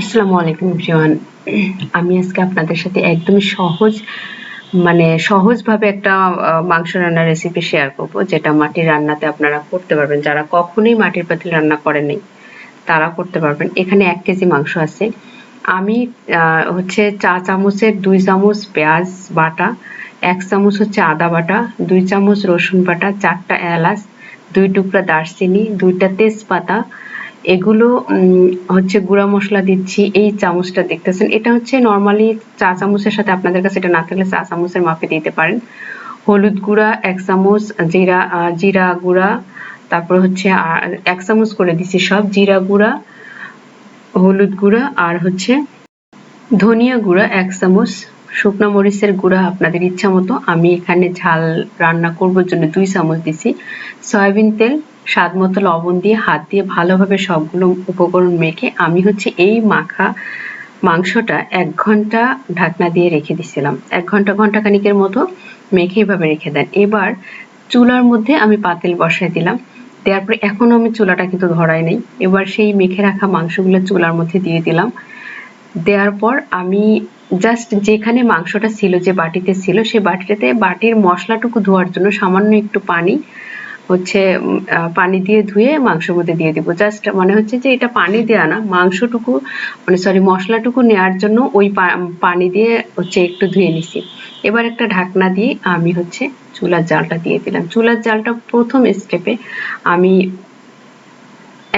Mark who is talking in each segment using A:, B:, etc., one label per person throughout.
A: আসসালামু আলাইকুম এভরিওয়ান। আমি আজকে আপনাদের সাথে একদমই সহজ মানে সহজভাবে একটা মাংস রান্নার রেসিপি শেয়ার করব, যেটা মাটির রান্নাতে আপনারা করতে পারবেন। যারা কখনোই মাটির পাতিল রান্না করেনি তারা করতে পারবেন। এখানে এক কেজি মাংস আছে। আমি হচ্ছে চা চামচের দুই চামচ পেঁয়াজ বাটা, এক চামচ হচ্ছে আদা বাটা, দুই চামচ রসুন বাটা, চারটা এলাচ, দুই টুকরা দারচিনি, দুইটা তেজপাতা এগুলো হচ্ছে গুঁড়া মশলা দিচ্ছি, এই চামচটা দেখতেছেন। এটা হচ্ছে নর্মালি চা চামচের সাথে আপনাদের কাছে এটা না থাকলে চা চামচের মাপে দিতে পারেন। হলুদ গুঁড়া, এক চামচ, জিরা জিরা গুঁড়া, তারপর হচ্ছে এক চামচ করে দিচ্ছি সব জিরা গুঁড়া, হলুদ গুঁড়া আর হচ্ছে ধনিয়া গুঁড়া, এক চামচ। শুকনো মরিচের গুঁড়া আপনাদের ইচ্ছা মতো। আমি এখানে ঝাল রান্না করবার জন্য দুই চামচ দিছি। সয়াবিন তেল স্বাদ মতো লবণ দিয়ে, হাত দিয়ে ভালোভাবে সবগুলো উপকরণ মেখে আমি হচ্ছে এই মাখা মাংসটা এক ঘণ্টা ঢাকনা দিয়ে রেখে দিছিলাম। এক ঘণ্টা ঘণ্টা খানিকের মতো মেখে এভাবে রেখে দেন। এবার চুলার মধ্যে আমি পাতিল বসাই দিলাম। দেওয়ার পরে এখনও আমি চুলাটা কিন্তু ধরাই নাই। এবার সেই মেখে রাখা মাংসগুলো চুলার মধ্যে দিয়ে দিলাম। দেওয়ার পর আমি জাস্ট যেখানে মাংসটা ছিল, যে বাটিতে ছিল সেই বাটিটাতে বাটির মশলাটুকু ধোয়ার জন্য সামান্য একটু পানি হচ্ছে পানি দিয়ে ধুয়ে মাংসের মধ্যে দিয়ে দিব। জাস্ট মনে হচ্ছে যে এটা পানি দেওয়া না, মাংসটুকু মানে সরি মশলাটুকু নেওয়ার জন্য ওই পানি দিয়ে হচ্ছে একটু ধুয়ে নিছি। এবার একটা ঢাকনা দিয়ে আমি হচ্ছে চুলার জালটা দিয়ে দিলাম। চুলার জালটা প্রথম স্টেপে আমি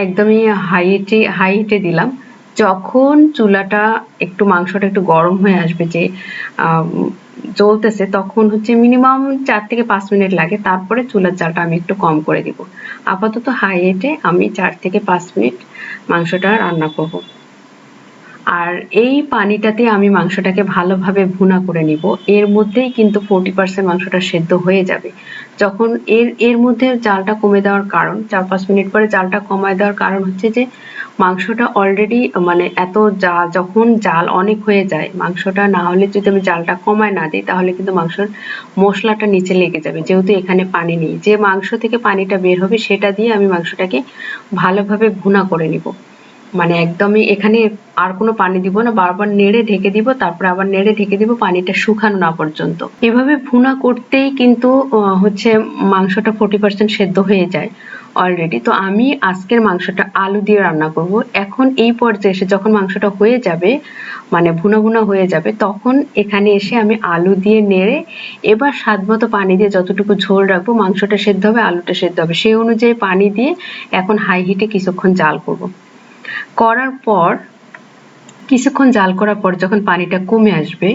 A: একদমই হাইটে হাইটে দিলাম। যখন চুলাটা একটু, মাংসটা একটু গরম হয়ে আসবে যে জ্বলতেছে, তখন হচ্ছে মিনিমাম চার থেকে পাঁচ মিনিট লাগে। তারপরে চুলার জালটা আমি একটু কম করে দিব। আপাতত হাই হিটে আমি চার থেকে পাঁচ মিনিট মাংসটা রান্না করব। আর এই পানিটাতে আমি মাংসটাকে ভালোভাবে ভুনা করে নিব। এর মধ্যেই কিন্তু ফোরটি পার্সেন্ট মাংসটা সেদ্ধ হয়ে যাবে। যখন এর এর মধ্যে জালটা কমে দেওয়ার কারণ, চার পাঁচ মিনিট পরে জালটা কমায় দেওয়ার কারণ হচ্ছে যে মাংসটা অলরেডি মানে এত যা, যখন জাল অনেক হয়ে যায়, মাংসটা না হলে যদি আমি জালটা কমায় না দিই, তাহলে কিন্তু মাংসের মশলাটা নিচে লেগে যাবে। যেহেতু এখানে পানি নেই, যে মাংস থেকে পানিটা বের হবে, সেটা দিয়ে আমি মাংসটাকে ভালোভাবে ভুনা করে নিব। মানে একদমই এখানে আর কোনো পানি দিব না, বারবার নেড়ে ঢেকে দিব, তারপরে আবার নেড়ে ঢেকে দিব, পানিটা শুকানো না পর্যন্ত। এভাবে ভুনা করতেই কিন্তু হচ্ছে মাংসটা ফোর্টি পার্সেন্ট সেদ্ধ হয়ে যায়। অলরেডি তো আমি আজকের মাংসটা আলু দিয়ে রান্না করব। এখন এই পর্যায়ে এসে যখন মাংসটা হয়ে যাবে মানে ভুনা ভুনা হয়ে যাবে, তখন এখানে এসে আমি আলু দিয়ে নেড়ে, এবার স্বাদ মতো পানি দিয়ে যতটুকু ঝোল রাখব, মাংসটা সেদ্ধ হবে, আলুটা সেদ্ধ হবে। সেই অনুযায়ী পানি দিয়ে এখন হাই হিটে কিছুক্ষণ জাল করব। করার পর, কিছুক্ষণ জাল করার পর যখন পানিটা কমে আসবে,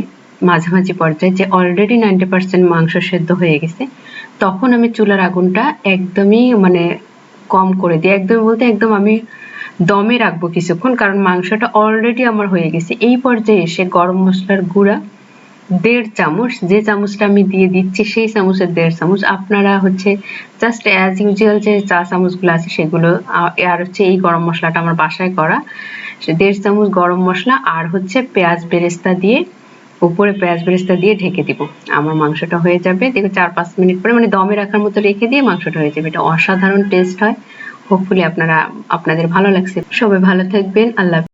A: মাঝামাঝি পর্যায়ে যে অলরেডি নাইনটি পার্সেন্ট মাংস সেদ্ধ হয়ে গেছে, তখন আমি চুলার আগুনটা একদমই মানে কম করে দিই। একদম বলতে একদম আমি দমে রাখব কিছুক্ষণ, কারণ মাংসটা অলরেডি আমার হয়ে গেছে। এই পর্যায়ে এসে গরম মশলার গুঁড়া, দেড় চামচ, যে চামচটা আমি দিয়ে দিচ্ছি সেই চামচের দেড় চামচ। আপনারা হচ্ছে জাস্ট অ্যাজ ইউজুয়াল যে চা চামচগুলো আছে সেগুলো আর হচ্ছে এই গরম মশলাটা আমার বাসায় করা। সে দেড় চামচ গরম মশলা আর হচ্ছে পেঁয়াজ বেরেস্তা দিয়ে উপরে পেঁয়াজ বেরেস্তা দিয়ে ঢেকে দিব। আমার মাংসটা হয়ে যাবে, দেখো চার পাঁচ মিনিট পরে মানে দমে রাখার মতো রেখে দিয়ে মাংসটা হয়ে যাবে। এটা অসাধারণ টেস্ট হয়। হোপফুলি আপনারা, আপনাদের ভালো লাগছে। সবাই ভালো থাকবেন। আল্লাহ।